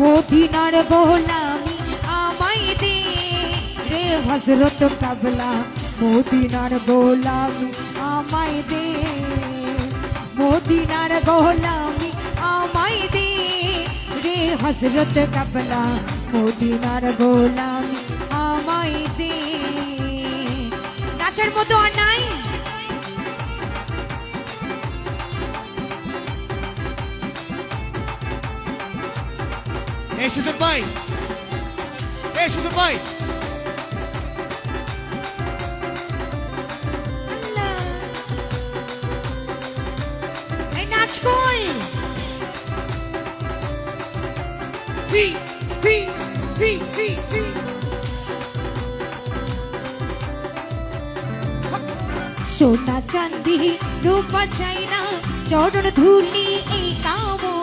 মদিনার গোলামি আমায় দে। রে হজরত কাবলা মদিনার গোলামি আমায় দে। মদিনার গোলামি আমায় দে। রে হজরত কাবলা মদিনার গোলামি আমায় দে। নাচের মতো আর নাই। এই সুজন ভাই এই সুজন ভাই সোনা চাঁদি রূপা চাইনা চরণ ধুলি এই কাম